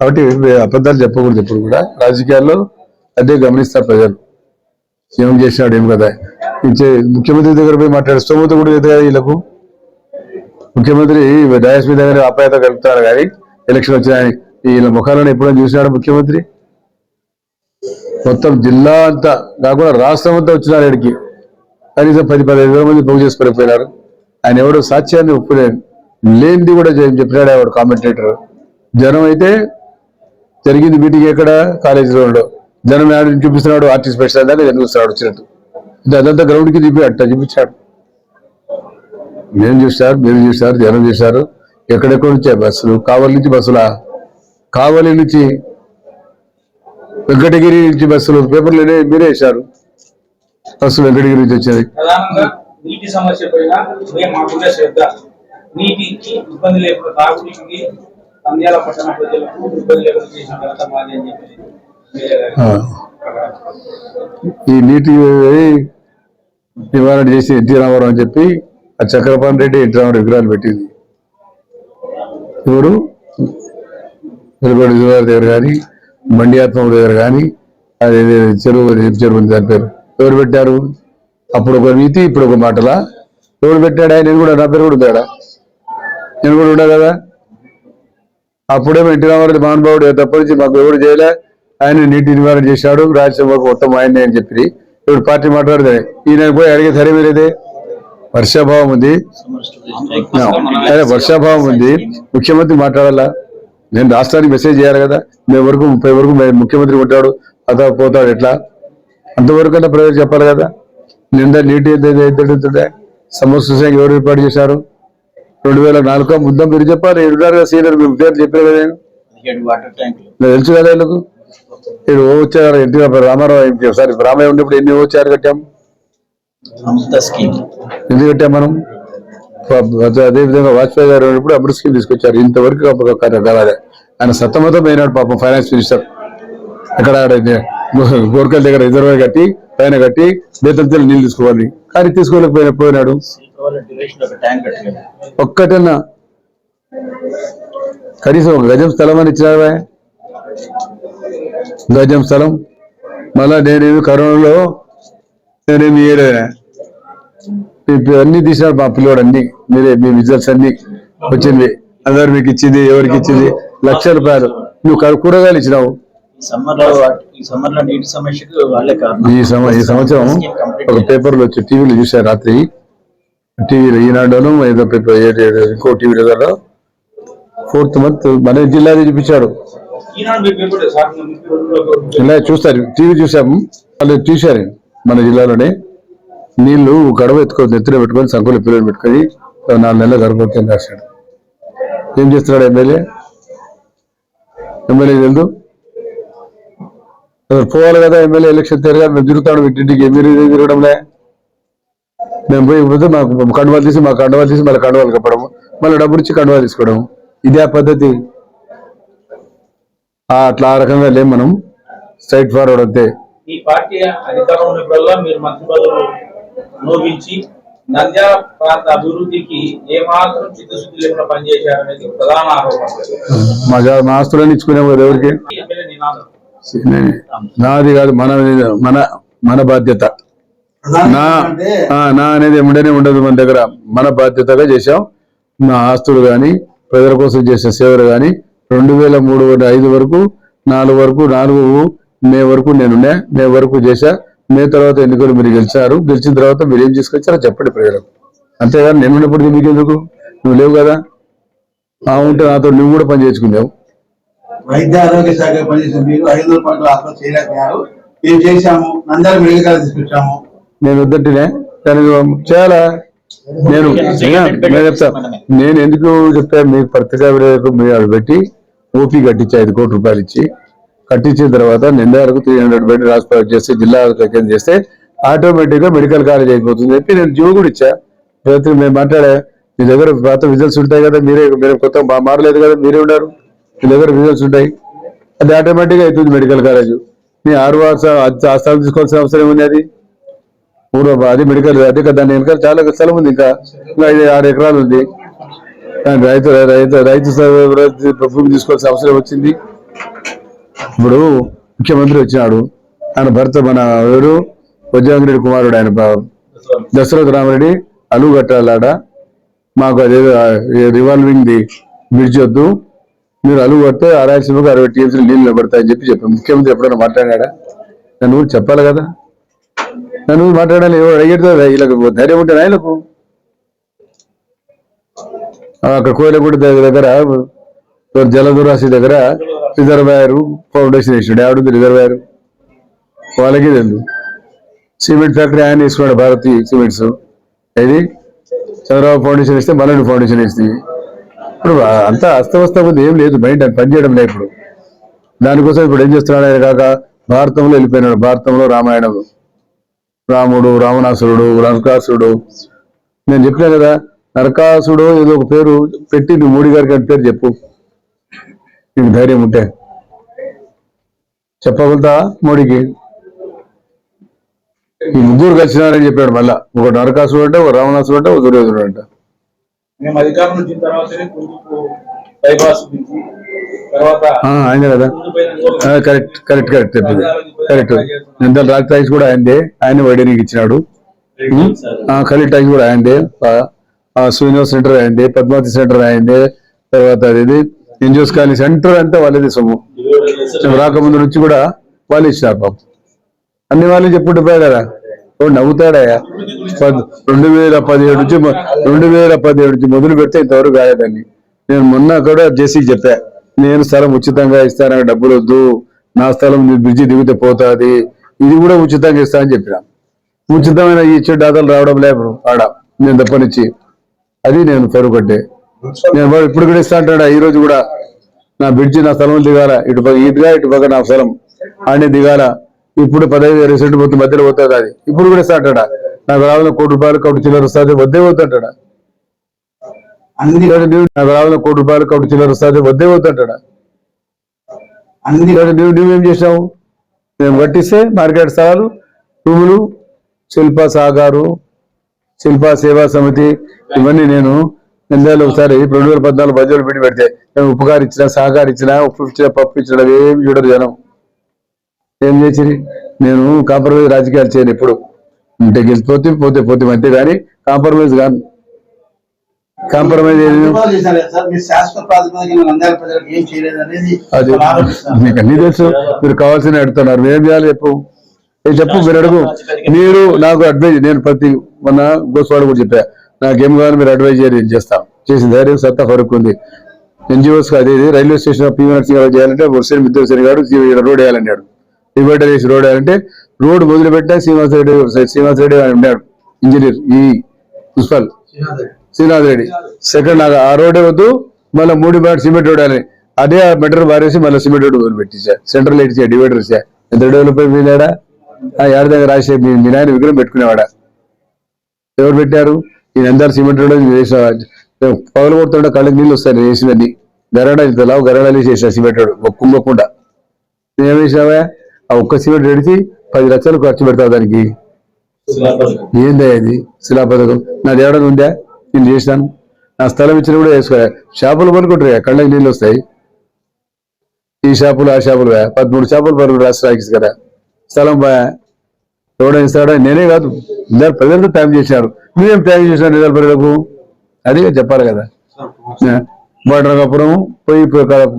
కాబట్టి అబద్ధాలు చెప్పకూడదు ఎప్పుడు కూడా. రాజకీయాల్లో అదే గమనిస్తారు ప్రజలు. ఏం చేసినాడు ఏం కదా ఇచ్చే ముఖ్యమంత్రి దగ్గర పోయి మాట్లాడే స్తోమత కూడా లేదు కదా వీళ్ళకు. ముఖ్యమంత్రి డయాస్ మీద దగ్గర అపాయత కలుపుతాడు కానీ ఎలక్షన్ వచ్చిన వీళ్ళ ముఖాలను ఎప్పుడైనా చూసినాడు ముఖ్యమంత్రి? మొత్తం జిల్లా అంతా కాకుండా రాష్ట్రం అంతా వచ్చినారు ఇక్కడికి కనీసం పది పదిహేను వేల మంది పోగు చేసుకుని ఆయన ఎవడో సాక్ష్యాన్ని ఒప్పులేను లేనిది కూడా చెప్పినాడు ఆవిడ కామెంటేటర్ జనం అయితే జరిగింది మీటింగ్ ఎక్కడ? కాలేజీలో రోడ్లో జనం ఆడిని చూపిస్తున్నాడు ఆర్టిస్ట్ స్పెషల్ దాకా జనం చూస్తున్నాడు వచ్చినట్టు. అదంతా గ్రౌండ్కి అట్ట చూపించాడు. నేను చూశారు మీరు చూశారు జనం చూశారు. ఎక్కడెక్కడ నుంచి బస్సులు? కావలి నుంచి బస్సులా? కావలి నుంచి వెంకటగిరి నుంచి బస్సులు పేపర్లు మీరే వేశారు. బస్సు వెంకటగిరి నుంచి వచ్చేది. నీటి సమస్య పైన శ్రద్ధ. నీటికి ఇబ్బంది లేకుండా తాగునీటికి నంద్యాల పట్టణ ప్రజలకు ఇబ్బంది లేకుండా చేసిన ఘనత మాది అని చెప్పి మీరే గారు ఆ. ఈ నీటి నివారణ చేసి ఎన్టీ రామారావు అని చెప్పి ఆ చక్రపాణి రెడ్డి ఎన్టీ రామారావు విగ్రహాలు పెట్టింది. ఎవరు? వెలుగొండ విజయవాడ దగ్గర కానీ బండియాత్మ దగ్గర కానీ అది చెరువు చెరువు దాని పేరు. ఎవరు పెట్టారు? అప్పుడు ఒక నీతి ఇప్పుడు ఒక మాటలా. ఎవరు పెట్టాడా? నేను కూడా నా పేరు కూడా ఉందాడా నేను కూడా ఉండా కదా? అప్పుడేమో ఎన్టీ రామారావు మహానుభావుడు తప్పనించి మాకు ఎవరు చేయలే ఆయన నీటి నివారణ చేశాడు రాజ్యసభకు మొత్తం ఆయనే అని చెప్పి. ఇప్పుడు పార్టీ మాట్లాడితే ఈయన పోయి అడిగే సరే మీరేదే వర్షాభావం ఉంది. అదే వర్షాభావం ఉంది. ముఖ్యమంత్రి మాట్లాడాలా? నేను రాష్ట్రానికి మెసేజ్ చేయాలి కదా? మేము వరకు ముప్పై వరకు మే- ముఖ్యమంత్రి ఉంటాడు అతను పోతాడు ఎట్లా? అంతవరకు అన్నా ప్రజలు చెప్పాలి కదా? నిండా నీటి ఎద్దుతుంటే సమస్య ఎవరు ఏర్పాటు చేశారు? రెండు వేల నాలుగు ముద్దం మీరు చెప్పాలి. ఉన్నారు సీనియర్ మీ పేరు చెప్పారు కదా నేను? తెలుసు కదా వీళ్ళకు? వీడు ఓ వచ్చారు ఎన్టీ రామారావు ఒకసారి రామయ్య ఉన్నప్పుడు ఎన్ని వచ్చారు కట్టాం? అమృత ఎందుకు కట్టాం మనం? అదే అదే విధంగా వాజ్పేయి గారు ఉన్నప్పుడు అప్పుడు స్కీమ్ తీసుకొచ్చారు. ఇంతవరకు కావాలి ఆయన సత్తమతం పోయినాడు పాపం ఫైనాన్స్ మినిస్టర్ అక్కడ ఆడ గోర్కల్ దగ్గర రిజర్వర్ కట్టి పైన కట్టి బేతంతలు నీళ్ళు తీసుకోవాలి. కానీ తీసుకోలేకపోయిన పోయినాడు. ఒక్కటన్నా. కనీసం ఒక గజం స్థలం అని ఇచ్చినారా గజం స్థలం. మళ్ళా నేనేమి కరోనాలో నేనేమి ఏడైనా అన్ని తీసినాడు మా పిల్లోడు అన్ని. మీరే మీ రిజల్ట్స్ అన్ని వచ్చింది. అందరు మీకు ఇచ్చింది ఎవరికి ఇచ్చింది? లక్ష రూపాయలు. నువ్వు కూరగాయలు ఇచ్చినావు. ఈ సంవత్సరం ఒక పేపర్లో వచ్చి టీవీలో చూశారు రాత్రి. టీవీలో ఈనాడులోను ఏదో పేపర్ ఇంకో టీవీలో ఫోర్త్ మంత్ మన జిల్లాది చూపించాడు. ఈనాడు ఇలా చూస్తారు. టీవీ చూసాము వాళ్ళు చూశారు మన జిల్లాలోనే. నీళ్ళు గడవ ఎత్తుకొని నెత్తిన పెట్టుకొని సంకులు పిల్లలు పెట్టుకొని నాలుగు నెలలు గర్భవతి రాశాడు ఏం చేస్తున్నాడు ఎమ్మెల్యే? ఎమ్మెల్యే తెలుదు పోవాలి కదా ఎమ్మెల్యే ఎలక్షన్ తిరగాలి మేము తిరుగుతాడు ఇంటింటికి ఇంటికి మీరు తిరగడంలే మేము పోయిపోతే మాకు కండువాలు తీసి మా కండువాలు తీసి మళ్ళీ కండువాలు కప్పడం మళ్ళీ డబ్బులు ఇచ్చి కండువాలు తీసుకోవడం. ఇదే పద్ధతి. అట్లా ఆ రకంగా లేం మనం. స్ట్రైట్ ఫార్వర్డ్ అంతే. ఈ పార్టీ అధికారం ఉన్నప్పుడల్లా మీరు మంత్రి పదవులు నంద్యాల ప్రాంత అభివృద్ధికి ఏమాత్రం చిత్తశుద్ధి లేకుండా పనిచేశారనేది ప్రధాన ఆరోపణ. మా పోదు ఎవరికి? నాది కాదు మన మన మన బాధ్యత. నా ఆ, నా అనేది ఉండనే ఉండదు మన దగ్గర. మన బాధ్యతగా చేశాం. నా ఆస్తులు కానీ ప్రజల కోసం చేసిన సేవలు కానీ రెండు వేల మూడు ఐదు వరకు నాలుగు వరకు నాలుగు మే వరకు నేనుండే మే వరకు చేశా. మే తర్వాత ఎన్నికలు మీరు గెలిచారు గెలిచిన తర్వాత మీరు ఏం తీసుకొచ్చారో చెప్పండి ప్రజలకు. అంతేగాని నేను ఉన్నప్పుడు మీకు ఎందుకు నువ్వు లేవు కదా? ఆ ఉంటే నాతో నువ్వు కూడా పని చేసుకున్నావు వైద్య ఆరోగ్య శాఖ పనిచేసిన మీరు ఐదు పనులు ఆత్మహత్య చేయలేకపోయారు. మేము చేశాము? నంద్యాల మెడికల్ తీసుకొచ్చాము. నేను వద్దంటేనే దానికి చాలా నేను నేను చెప్తా. నేను ఎందుకు చెప్తా మీకు పత్రికా విలేకరులకు మీరు పెట్టి ఓపీ కట్టించి ఐదు కోట్ల రూపాయలు ఇచ్చి కట్టించిన తర్వాత నిందాలకు త్రీ హండ్రెడ్ బెడ్ హాస్పిటల్ చేస్తే జిల్లా కేంద్రం చేస్తే ఆటోమేటిక్గా మెడికల్ కాలేజ్ అయిపోతుంది చెప్పి నేను జీవో కూడా ఇచ్చా. ప్రతి మేము మాట్లాడా మీ దగ్గర పాత రిజల్ట్స్ ఉంటాయి కదా మీరే మీరు కొత్త మా- మారలేదు కదా మీరే ఉన్నారు. మీ దగ్గర రిజల్ట్స్ ఉంటాయి. అది ఆటోమేటిక్గా అవుతుంది మెడికల్ కాలేజ్ మీ ఆరు ఆ స్థలం తీసుకోవాల్సిన అవసరం ఏముంది అది? పూర్వ అది మెడికల్ అదే కదా దాని వెనకాల చాలా స్థలం ఉంది ఇంకా. ఐదు ఆరు ఎకరాలు ఉంది. రైతు రైతు రైతు స- రైతు భూమి తీసుకోవాల్సిన అవసరం వచ్చింది. ఇప్పుడు ముఖ్యమంత్రి వచ్చినాడు. ఆయన భర్త మన ఎవరు? వజ్రాంగిరెడ్డి కుమారుడు ఆయన దశరథ రామరెడ్డి అలుగు కట్టాలాడ మాకు అదేదో రివాల్వింగ్ ది బ్రిడ్జ్ వద్దు. మీరు అలుగు కడితే ఆ అరవై టీఎంసీలు నీళ్ళు నిలబడతాయని చెప్పి చెప్పాను ముఖ్యమంత్రి ఎప్పుడైనా మాట్లాడా నన్ను కూడా చెప్పాలి కదా. నన్ను మాట్లాడాలి. ఎవరు అడిగేది వీళ్ళకు ధైర్యం ఉంటే వీళ్ళకు అక్కడ కోయలగూడ దగ్గర జలదురాశి దగ్గర రిజర్వాయర్ ఫౌండేషన్ వేసినాడు ఆవిడ రిజర్వాయర్? వాళ్ళకి తెలుసు సిమెంట్ ఫ్యాక్టరీ ఆయన వేసుకున్నాడు భారతి సిమెంట్స్. ఇది చంద్రబాబు ఫౌండేషన్ ఇస్తే మల్లెడు ఫౌండేషన్ ఇస్తుంది ఇప్పుడు అంతా అస్తవస్త ఉంది ఏం లేదు. బయట పనిచేయడం లేదు ఇప్పుడు. దానికోసం ఇప్పుడు ఏం చేస్తున్నాడు ఆయన కాక? భారతంలో వెళ్ళిపోయినాడు. భారతంలో రామాయణంలో రాముడు రావణాసురుడు నరకాసురుడు నేను చెప్పినా కదా నరకాసుడు ఏదో ఒక పేరు పెట్టి నువ్వు మోడీ గారికి అని పేరు చెప్పు. నీకు ధైర్యం ఉంటే. చెప్పగలుగుతా మోడీకి? ఈ ముగ్గురు కలిసినారని చెప్పాడు మళ్ళా. ఒక నరకాసుడు అంటే ఒక రావణాసుడు అంటే ఒక దుర్యోధనుడు అంట. మేము అధికారం వచ్చిన తర్వాతనే కుందుకు బైపాస్ నుంచి తర్వాత ఆ, ఆయనే కదా. కరెక్ట్ కరెక్ట్ కరెక్ట్ చెప్పింది. కరెక్ట్. నిందల రాక్ టాక్స్ కూడా ఆయనదే. ఆయన వైడనికి ఇచ్చినాడు. ఖలీల్ టాక్స్ కూడా ఆయనదే. శ్రీనివాస్ సెంటర్ అయింది పద్మావతి సెంటర్ అయింది తర్వాత అది నేను చూసుకోవాలి? సెంటర్ అంతా వాళ్ళది సొమ్ము. రాకముందు నుంచి కూడా వాళ్ళు ఇచ్చినారు పాపం. అన్ని వాళ్ళని చెప్పుకుంటూ పోయా కదా ఓ నవ్వుతాడయ్యా రెండు వేల పదిహేడు నుంచి రెండు వేల పదిహేడు నుంచి మొదలు పెడితే ఇంతవరకు కాలేదండి. నేను మొన్న కూడా జేసీకి చెప్పా. నేను స్థలం ఉచితంగా ఇస్తాను డబ్బులు వద్దు. నా స్థలం బ్రిడ్జి దిగితే పోతాది. ఇది కూడా ఉచితంగా ఇస్తా అని చెప్పిన. ఉచితమైన ఈ ఇచ్చే దాదాలు రావడం లేదు ఆడ. నేను తప్పనిచ్చి అది నేను పరుగొట్టే. నేను ఇప్పుడు కూడా ఇస్తా అంటాడా? ఈ రోజు కూడా నా బ్రిడ్జి నా స్థలం దిగాల. ఇటు పక్క ఇటుగా ఇటు పక్క నా స్థలం. ఆడే దిగాల. ఇప్పుడు పదహైదు వేల సెంటు పోతే మధ్యలో పోతుంది అది. ఇప్పుడు కూడా ఇస్తా అంటాడా? నాకు రావాలని కోటి రూపాయలు కోటి చిల్లర వస్తుంది వద్దే వద్దంటాడా నాకు రావాలని కోటి రూపాయలు కోటి చిల్లర వస్తుంది వద్దే వద్దంటాడా నువ్వు నువ్వేం చేసావు మేము కట్టిస్తే మార్కెట్ స్థలాలు భూములు శిల్ప సాగారు శిల్ప సేవా సమితి ఇవన్నీ నేను నిందాలు ఒకసారి రెండు వేల పద్నాలుగు బడ్జెట్ పెట్టి పెడితే నేను ఉపకారం ఇచ్చిన సహకారం ఇచ్చిన ఉప్పు ఇచ్చిన పప్పు ఇచ్చిన ఏం చూడరు జనం. ఏం చేసి నేను కాంప్రమైజ్ రాజకీయాలు చేయను ఎప్పుడు. ఉంటే గెలిచిపోతే పోతే పోతే అంతే కానీ కాంప్రమైజ్ కాను కాంప్రమైజ్ నంద్యాల అది. మీకు అన్ని తెలుసు. మీరు కావాల్సిన అడుగుతున్నారు. మేము ఏం చేయాలి చెప్పు? చెప్పు మీరు అడుగు. మీరు నాకు అడ్వైజ్ నేను ప్రతి మొన్న గోస్వాడు కూడా చెప్పా. నాకేం కావాలి మీరు అడ్వైజ్ చేయాలి చేస్తాం. చేసిన ధైర్యం సత్తా ఫరుక్కు ఉంది ఎన్జిఓస్ అది ఇది రైల్వే స్టేషన్ పీవీఆర్సీ గారు చేయాలంటే వర్షం మిద్దెసరి గారు రోడ్ వేయాలన్నాడు డివైడర్ చేసి రోడ్ వేయాలంటే రోడ్ వదిలిపెట్టా పెట్టా శ్రీనివాస రెడ్డి శ్రీనివాస రెడ్డి ఉన్నాడు ఇంజనీర్ ఈ మున్సిపల్. శ్రీనాథ్ రెడ్డి. సెకండ్ నాకు ఆ రోడ్డే వద్దు మళ్ళీ మూడు మ్యాట్ సిమెంట్ రోడ్ అని అదే ఆ మెటర్ బారేసి మళ్ళీ సిమెంట్ రోడ్ మొదలు పెట్టించా సెంట్రల్ ఇచ్చా డివైడర్ ఇచ్చా ఎంత డెవలప్ అయిపోయినాడా ఆ ఏడాది దగ్గర రాజశేఖర్ మీ మీ నాయన విగ్రహం పెట్టుకునేవాడా? ఎవరు పెట్టారు? నేను అందరు సిమెంట్ రోడ్ చేసిన పగలు కొడుతుంటే కళ్ళకి నీళ్ళు వస్తాయి నేను వేసినది గరాడా తెలావు గరడాలు చేసిన సిమెంట్ రోడ్ ఒక కుంభకుండా నేనేం వేసినావా ఆ ఒక్క సిమెంట్ పెడితే పది లక్షలు ఖర్చు పెడతావు దానికి. ఏందా ఇది? శిలా పథకం. నాది దేవడ ఉందా? నేను చేసినాను. నా స్థలం ఇచ్చిన కూడా వేసుకోలే చేపలు పనుకుంటారు కళ్ళకి నీళ్ళు వస్తాయి. ఈ షాపులు ఆ షాపులు పదమూడు చేపలు పనుకుంటారు రాష్ట్రానికి కదా. స్థలం బా ఎవడో ఇస్తాడా నేనే కాదు. ఇద్దరు ప్రజలతో త్యాగం చేశారు. నువ్వేం త్యాగం చేసినారు ఇద్దరు ప్రజలకు అది చెప్పాలి కదా. పాండురంగపురం పోయి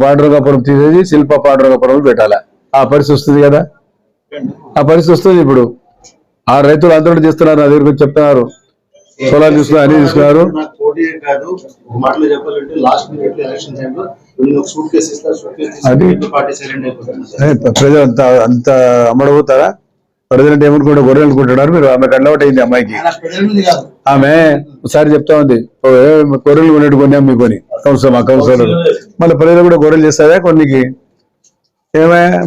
పాండురంగపురం తీసేసి శిల్ప పాండురంగపురం పెట్టాలా. ఆ పరిస్థితి వస్తుంది కదా. ఆ పరిస్థితి వస్తుంది ఇప్పుడు. ఆ రైతులు ఆందోళన చేస్తున్నారు నా దగ్గరకు చెప్తున్నారు. పొలాలు తీసుకున్నారు అన్ని కేసు అది- ప్రజలు అంత అంత అమ్మడబోతారా ప్రజలు ఏమనుకుంటే గొర్రెలు అనుకుంటున్నారు మీరు ఆమె కళ్ళవట అయింది అమ్మాయికి. ఆమె ఒకసారి చెప్తా ఉంది. "ఓ, ఏ, గొర్రెలు కొనేట్టు కొన్నాం మీ కొని కౌన్సిలర్ మా కౌన్సిలర్. మళ్ళీ ప్రజలు కూడా గొర్రెలు చేస్తావా కొన్నికి? ఏమే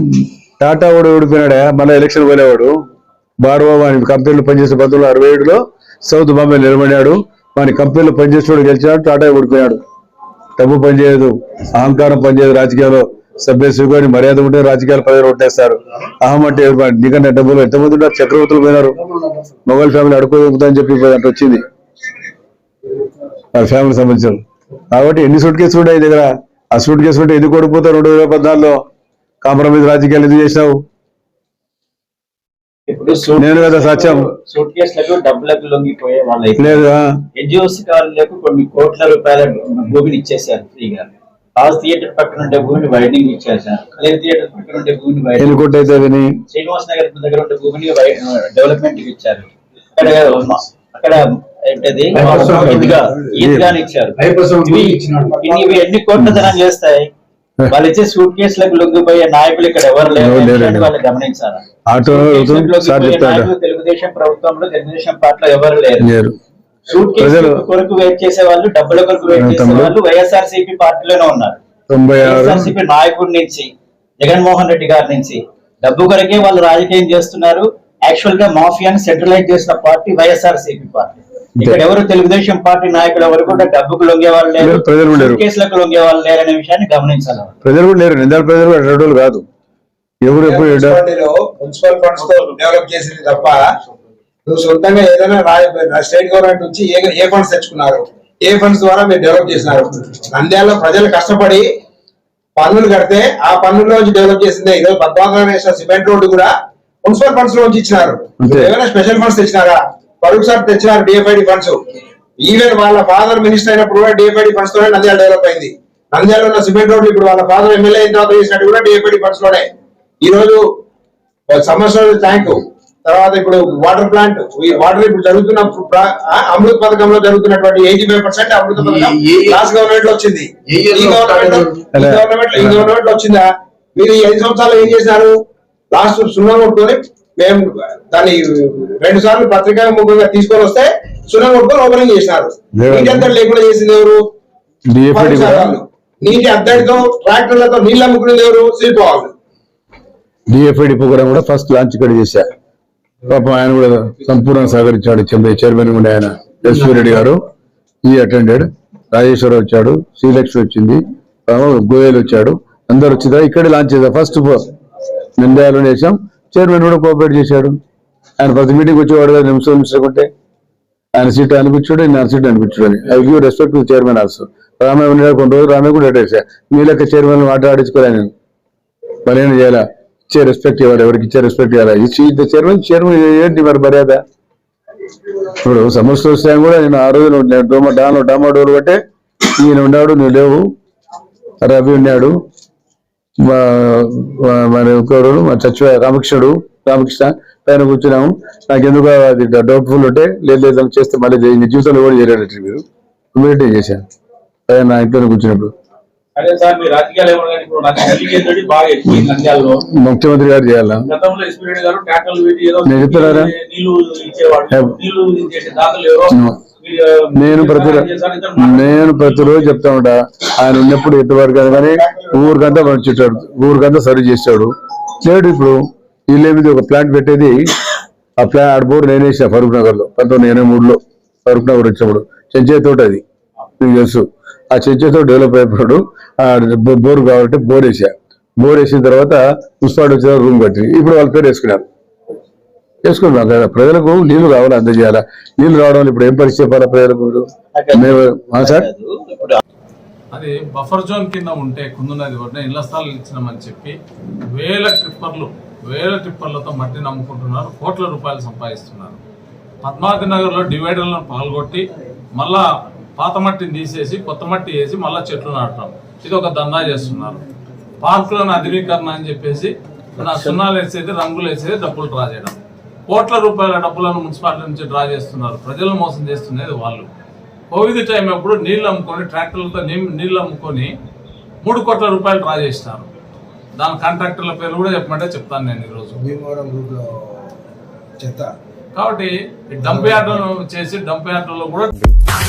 టాటా వాడు ఓడిపోయినాడా. మళ్ళీ ఎలక్షన్ పోలేవాడు బార్వా వాని కంపెనీలో పనిచేసే పంతొమ్మిది వందల అరవై ఏడులో సౌత్ బాంబే నిలబడినాడు. వాని కంపెనీలో పనిచేసేవాడు గెలిచినాడు టాటా ఓడిపోయాడు డబ్బు పనిచేయదు అహంకారం పనిచేయదు రాజకీయాల్లో. సభ్యసుకొని మర్యాద ఉంటే రాజకీయాలు ప్రజలు కొట్టేస్తారు అహం అంటే నీకంటే డబ్బులు ఎంతమంది ఉన్నారు? చక్రవర్తులు పోయినారు. మొఘల్ ఫ్యామిలీ అడుకోదని చెప్పి అంటే వచ్చింది. వాళ్ళ ఫ్యామిలీ సంబంధించిన కాబట్టి ఎన్ని సూట్ కేసులు ఉన్నాయి దగ్గర? ఆ సూట్ కేసు ఉంటే ఎందుకు ఓడిపోతావు రెండు వేల పద్నాలుగులో? కాంప్రమైజ్ రాజకీయాలు ఎందుకు చేసినావు? నేను కదా సత్యం. సూట్ కేసులకు డబ్బులకు లొంగిపోయే వాళ్ళు లేదు? ఎన్జిఓస్ కొన్ని కోట్ల రూపాయల భూమిని ఇచ్చేసారు ఫ్రీగా. థియేటర్ పక్కన ఉండే భూమిని వైడింగ్ ఇచ్చేసారు కలేర్ థియేటర్ పక్కన ఉండే భూమిని శ్రీనివాస్ నగర్ దగ్గర ఉండే భూమిని డెవలప్మెంట్కి ఇచ్చారు. అక్కడ అక్కడ ఏంటది? ఈద్గా ఈద్గాని ఇచ్చారు. ఇవి ఇవి ఎన్ని కోట్ల ధనం చేస్తాయి వాళ్ళు ఇచ్చే సూట్ కేసులకు లొంగిపోయే నాయకులు ఇక్కడ ఎవరు లేరు వాళ్ళు సార్ తెలుగుదేశం ప్రభుత్వంలో తెలుగుదేశం పార్టీలో ఎవరు లేరు. లేరు. సూట్ కేసు కొరకు వెయిట్ చేసే వాళ్ళు డబ్బుల కొరకు వెయిట్ చేసే. వాళ్ళు వైఎస్ఆర్ సిపి పార్టీలోనే ఉన్నారు. వైఎస్ఆర్సీపీ నాయకుడి నుంచి జగన్మోహన్ రెడ్డి గారి నుంచి డబ్బు కొరకే వాళ్ళు రాజకీయం చేస్తున్నారు. యాక్చువల్గా మాఫియాని సెంట్రలైజ్ చేసిన పార్టీ వైఎస్ఆర్ సిపి పార్టీ ఇక్కడ ఎవరు తెలుగుదేశం పార్టీ నాయకులు ఎవరు కూడా డబ్బుకు లొంగే వాళ్ళు లేరు లేరు, ప్రజలు లేరు. కేసులకు లొంగే వాళ్ళు లేరు అనే విషయాన్ని గమనించాలి ప్రజలు కూడా లేరు. నిందాల ప్రజలు కూడా కాదు. ఎవరు ఎప్పుడు మున్సిపల్ ఫండ్స్తో డెవలప్ చేసింది తప్ప నువ్వు సొంతంగా ఏదైనా స్టేట్ గవర్నమెంట్ నుంచి ఏ ఏ ఫండ్స్ తెచ్చుకున్నారు? ఏ ఫండ్స్ ద్వారా మీరు డెవలప్ చేసినారు? నంద్యాలలో ప్రజలు కష్టపడి పన్నులు కడితే ఆ పన్నుల నుంచి డెవలప్ చేసిందే. ఈరోజు పద్మావతి వేసిన సిమెంట్ రోడ్డు కూడా మున్సిపల్ ఫండ్స్ నుంచి ఇచ్చినారు. ఏమైనా స్పెషల్ ఫండ్స్ తెచ్చినారా? పరుగు సార్ తెచ్చినారు డిఎఫ్ఐడి ఫండ్స్. ఈవెన్ వాళ్ళ ఫాదర్ మినిస్టర్ అయినప్పుడు కూడా డిఎఫ్ఐడి ఫండ్స్ తోనే నంద్యాల డెవలప్ అయింది. నంద్యాల ఉన్న సిమెంట్ రోడ్లు ఇప్పుడు వాళ్ళ ఫాదర్ ఎమ్మెల్యే అయిన తర్వాత చేసినట్టు కూడా డిఎఫ్ఐడి ఫండ్స్లోనే. ఈ రోజు సమస్య ట్యాంక్ తర్వాత ఇప్పుడు వాటర్ ప్లాంట్ ఈ వాటర్ ఇప్పుడు జరుగుతున్న అమృత్ పథకంలో జరుగుతున్నటువంటి ఎయిటీ ఫైవ్ పర్సెంట్ అమృత పథకం లాస్ట్ గవర్నమెంట్లో వచ్చింది. ఈ గవర్నమెంట్ లో- ఈ. గవర్నమెంట్ ఈ గవర్నమెంట్లో వచ్చిందా? మీరు ఈ ఐదు సంవత్సరాలు ఏం చేశారు? లాస్ట్ సున్నా కొట్టుకొని మేము దాన్ని రెండు సార్లు పత్రికా ముఖంగా తీసుకొని వస్తే సున్నా కొట్టుకొని ఓపెనింగ్ చేసినారు. నీటి లేకుండా చేసింది ఎవరు? డిఎఫ్ఐడి కూడా. నీటి అద్దడితో ట్రాక్టర్లతో నీళ్ళు అమ్ముకునేది ఎవరు? శ్రీపోవాలి డిఎఫ్ఐ డిపో కూడా కూడా ఫస్ట్ లాంచ్ ఇక్కడ చేశా. పాపం ఆయన కూడా సంపూర్ణ సహకరించాడు. చెంబై చైర్మన్ కూడా ఆయన. ఎస్వీ రెడ్డి గారు ఈ అటెండెడ్. రాజేశ్వర వచ్చాడు శ్రీలక్ష్మి వచ్చింది గోయల్ వచ్చాడు. అందరు వచ్చిందా? ఇక్కడే లాంచ్ చేశారు ఫస్ట్ నిందాయాలు చేసాం చైర్మన్ కూడా కోఆపరేట్ చేశాడు. ఆయన ప్రతి మీటింగ్ వచ్చేవాడు కదా నిమిషం నిమిషంకుంటే ఆయన సీట్ అనిపించాడు నా సీట్ అనిపించాడు అని I give respect to chairman also Ramaiah కొన్ని రోజులు రామయ్య కూడా అటేసా మీ లెక్క చైర్మన్ మాట్లాడించుకోలే నేను. మరి చేయాలా? ఇచ్చే రెస్పెక్ట్ ఇవ్వాలి ఎవరికి ఇచ్చే రెస్పెక్ట్ ఇవ్వాలి? ఇచ్చి చైర్మన్ చైర్మన్ ఏంటి మరి మర్యాద? ఇప్పుడు సమస్య వస్తే కూడా నేను ఆ రోజు నేను డోమ డాను డామా డోర్ బట్టే ఈయన ఉన్నాడు నువ్వు లేవు. రవి ఉన్నాడు. మా- మా- మరి ఒకరు మా చచ్చి రామకృష్ణుడు రామకృష్ణ పైన కూర్చున్నాము. నాకు ఎందుకు అది డౌట్ఫుల్ ఉంటే లేదు లేదు చేస్తే మళ్ళీ జీవితంలో కూడా చేయలేదు మీరు. ఇమీడియట్గా చేశాను అదే నా ఇంట్లో కూర్చున్నప్పుడు. ముఖ్యమంత్రి గారు చేయాలా? నేను. మీరు, నేను ప్రతి. నేను ప్రతిరోజు చెప్తా ఉంటా. ఆయన ఉన్నప్పుడు ఎట్టువాడు కదా కానీ ఊరికంతా పంచుతాడు ఊరికంతా సరి చేస్తాడు. లేడు ఇప్పుడు వీళ్ళేమిది ఒక ప్లాంట్ పెట్టేది ఆ ప్లాంట్ ఆడ బోర్ నేను వేసా ఫరూక్ నగర్లో పంతొమ్మిది ఎనభై మూడులో ఫరూక్ నగర్ వచ్చినప్పుడు. చెంచే తోట అది. నీకు తెలుసు. ఆ చెంచే డెవలప్ అయిపోయాడు. బో- బోర్ కాబట్టి బోర్ వేసా బోర్ వేసిన తర్వాత మున్సిపాలిటీ వచ్చిన రూమ్ కట్టి ఇప్పుడు వాళ్ళ పేరు వేసుకున్నారు. వేసుకున్నాం కదా ప్రజలకు నీళ్ళు కావాలి అందజేయాలా? నీళ్ళు రావడం ఇప్పుడు ఏం పరిస్థితి చెప్పాలా ప్రజలకు మేము సార్? అది బఫర్ జోన్ కింద ఉంటే కుందునది ఒడ్డున ఇళ్ళ స్థలాలు ఇచ్చినామని చెప్పి వేల ట్రిప్పర్లు వేల ట్రిప్పర్లతో మట్టి నమ్ముకుంటున్నారు. కోట్ల రూపాయలు సంపాదిస్తున్నారు. పద్మావతి నగర్లో డివైడర్లను పగలగొట్టి మళ్ళా పాత మట్టిని తీసేసి కొత్త మట్టి వేసి మళ్ళా చెట్లు నాటడం ఇది ఒక దందా చేస్తున్నారు. పార్కులను అధునీకరణ అని చెప్పేసి నా సున్నాలు వేసేది రంగులు వేసేది డబ్బులు డ్రా చేయడం. కోట్ల రూపాయల డబ్బులను మున్సిపాలిటీ నుంచి డ్రా చేస్తున్నారు. ప్రజలను మోసం చేస్తున్నది వాళ్ళు. కోవిడ్ టైం అప్పుడు నీళ్ళు అమ్ముకొని ట్రాక్టర్లతో నీళ్ళు అమ్ముకొని మూడు కోట్ల రూపాయలు డ్రా చేసినారు. దాని కాంట్రాక్టర్ల పేరు కూడా చెప్పమంటే చెప్తాను నేను ఈరోజు. చెత్త. కాబట్టి డంప్ యార్డులను చేసి డంప్ యార్డులో కూడా